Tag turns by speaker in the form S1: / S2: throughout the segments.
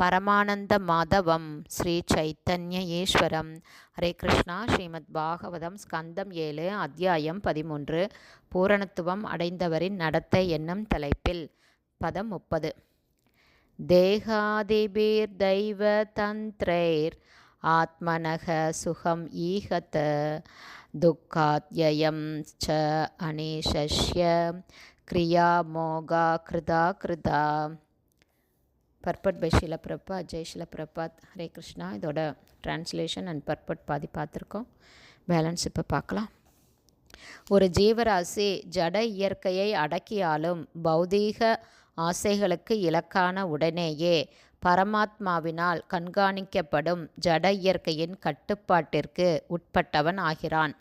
S1: பரமானந்த மாதவம் ஸ்ரீ சைத்தன்ய ஈஸ்வரம் ஹரே கிருஷ்ணா. ஸ்ரீமத் பாகவதம் ஸ்கந்தம் ஏழு அத்தியாயம் பதிமூன்று பூரணத்துவம் அடைந்தவரின் நடத்தை என்னும் தலைப்பில். பதம் முப்பது. தேகாதிபீர் தெய்வ தந்திரைர் ஆத்மனக சுகம் ஈகத துக்காத்யம் ச அனிஷஷ்ய கிரியா மோகா கிருதா கிருதா. பர்பட் பை ஷில பிரபாத் ஜெய் ஷில பிரபாத் ஹரே கிருஷ்ணா. இதோட ட்ரான்ஸ்லேஷன் அண்ட் பர்பட் பாதி பார்த்துருக்கோம். பேலன்ஸ் இப்போ பார்க்கலாம். ஒரு ஜீவராசி ஜட இயற்கையை அடக்கியாலும் பௌதீக ஆசைகளுக்கு இலக்கான உடனேயே பரமாத்மாவினால் கண்காணிக்கப்படும் ஜட இயற்கையின் கட்டுப்பாட்டிற்கு உட்பட்டவன் ஆகிறான்.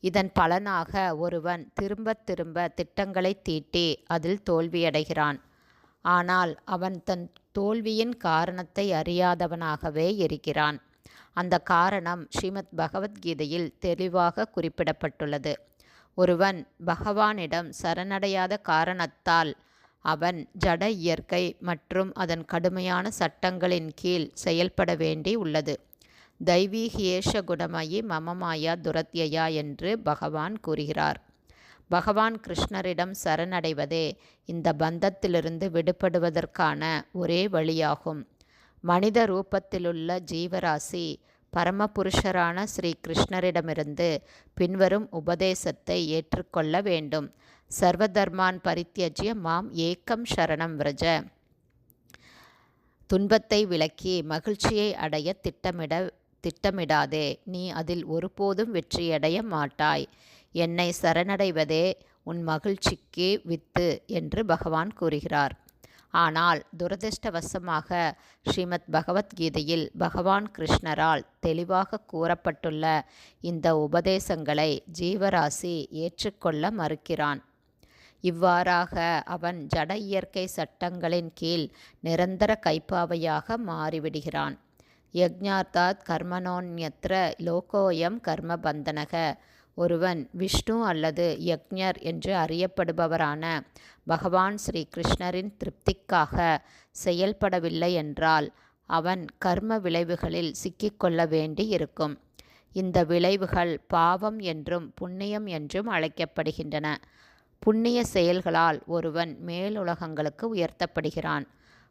S1: இதன் பலனாக ஒருவன் திரும்ப திரும்ப திட்டங்களை தீட்டி அதில் தோல்வியடைகிறான். ஆனால் அவன் தன் தோல்வியின் காரணத்தை அறியாதவனாகவே இருக்கிறான். அந்த காரணம் ஸ்ரீமத் பகவத்கீதையில் தெளிவாக குறிப்பிடப்பட்டுள்ளது. ஒருவன் பகவானிடம் சரணடையாத காரணத்தால் அவன் ஜட இயற்கை மற்றும் அதன் கடுமையான சட்டங்களின் கீழ் செயல்பட வேண்டி உள்ளது. தெய்வீகேஷ குணமயி மமமாயா துரத்யா என்று பகவான் கூறுகிறார். பகவான் கிருஷ்ணரிடம் சரணடைவதே இந்த பந்தத்திலிருந்து விடுபடுவதற்கான ஒரே வழியாகும். மனித ரூபத்திலுள்ள ஜீவராசி பரமபுருஷரான ஸ்ரீ கிருஷ்ணரிடமிருந்து பின்வரும் உபதேசத்தை ஏற்றுக்கொள்ள வேண்டும். சர்வதர்மான் பரித்தியஜ்ய மாம் ஏக்கம் சரணம் விரஜ. துன்பத்தை விலக்கி மகிழ்ச்சியை அடைய திட்டமிட திட்டமிடாதே. நீ அதில் ஒருபோதும் வெற்றியடைய மாட்டாய். என்னை சரணடைவதே உன் மகிழ்ச்சிக்கு வித்து என்று பகவான் கூறுகிறார். ஆனால் துரதிருஷ்டவசமாக ஸ்ரீமத் பகவத்கீதையில் பகவான் கிருஷ்ணரால் தெளிவாக கூறப்பட்டுள்ள இந்த உபதேசங்களை ஜீவராசி ஏற்றுக்கொள்ள மறுக்கிறான். இவ்வாறாக அவன் ஜட இயற்கை சட்டங்களின் கீழ் நிரந்தர கைப்பாவையாக மாறிவிடுகிறான். யக்ஞார்த்தாத் கர்மனோன்யத்ர லோகோயம் கர்மபந்தனக ஒருவன் விஷ்ணு அல்லது யக்ஞர் என்று அறியப்படுபவரான பகவான் ஸ்ரீ கிருஷ்ணரின் திருப்திக்காக செயல்படவில்லை என்றால் அவன் கர்ம விளைவுகளில் சிக்கிக்கொள்ள வேண்டி இருக்கும் இந்த விளைவுகள் பாவம் என்றும் புண்ணியம் என்றும் அழைக்கப்படுகின்றன. புண்ணிய செயல்களால் ஒருவன் மேலுலகங்களுக்கு உயர்த்தப்படுகிறான்.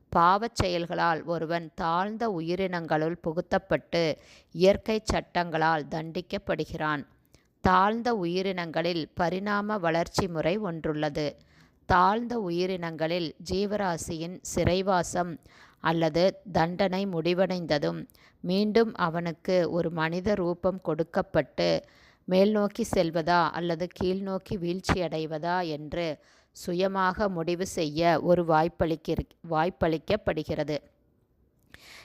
S1: பாவச் செயல்களால் ஒருவன் தாழ்ந்த உயிரினங்களுள் புகுத்தப்பட்டு இயற்கை சட்டங்களால் தண்டிக்கப்படுகிறான். தாழ்ந்த உயிரினங்களில் பரிணாம வளர்ச்சி முறை ஒன்றுள்ளது. தாழ்ந்த உயிரினங்களில் ஜீவராசியின் சிறைவாசம் அல்லது தண்டனை முடிவடைந்ததும் மீண்டும் அவனுக்கு ஒரு மனித ரூபம் கொடுக்கப்பட்டு மேல்நோக்கி செல்வதா அல்லது கீழ்நோக்கி வீழ்ச்சி அடைவதா என்று சுயமாக முடிவு செய்ய ஒரு வாய்ப்பளிக்க வாய்ப்பளிக்கப்படுகிறது.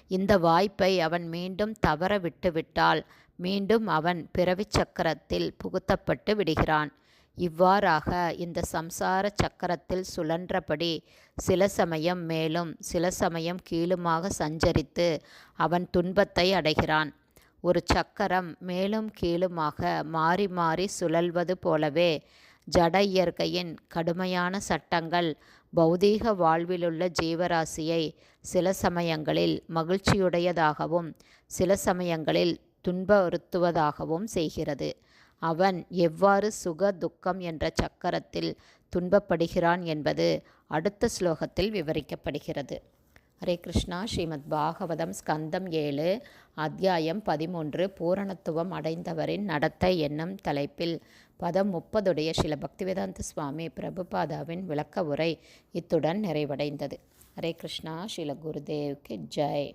S1: இந்த வாய்ப்பை அவன் மீண்டும் தவற விட்டுவிட்டால் மீண்டும் அவன் பிறவி சக்கரத்தில் புகுத்தப்பட்டு விடுகிறான். இவ்வாறாக இந்த சம்சார சக்கரத்தில் சுழன்றபடி சில சமயம் மேலும் சில சமயம் கீழுமாக சஞ்சரித்து அவன் துன்பத்தை அடைகிறான். ஒரு சக்கரம் மேலும் கீழுமாக மாறி மாறி சுழல்வது போலவே ஜட இயற்கையின் கடுமையான சட்டங்கள் பௌதீக வாழ்விலுள்ள ஜீவராசியை சில சமயங்களில் மகிழ்ச்சியுடையதாகவும் சில சமயங்களில் துன்பவருத்துவதாகவும் செய்கிறது. அவன் எவ்வாறு சுக துக்கம் என்ற சக்கரத்தில் துன்பப்படுகிறான் என்பது அடுத்த ஸ்லோகத்தில் விவரிக்கப்படுகிறது. ஹரே கிருஷ்ணா. ஸ்ரீமத் பாகவதம் ஸ்கந்தம் ஏழு அத்தியாயம் பதிமூன்று பூரணத்துவம் அடைந்தவரின் நடத்தை என்னும் தலைப்பில் பதம் முப்பதுடைய சில பக்திவேதாந்த சுவாமி பிரபுபாதாவின் விளக்க உரை இத்துடன் நிறைவடைந்தது. ஹரே கிருஷ்ணா. ஸ்ரீல குருதேவ்க்கு ஜெய்.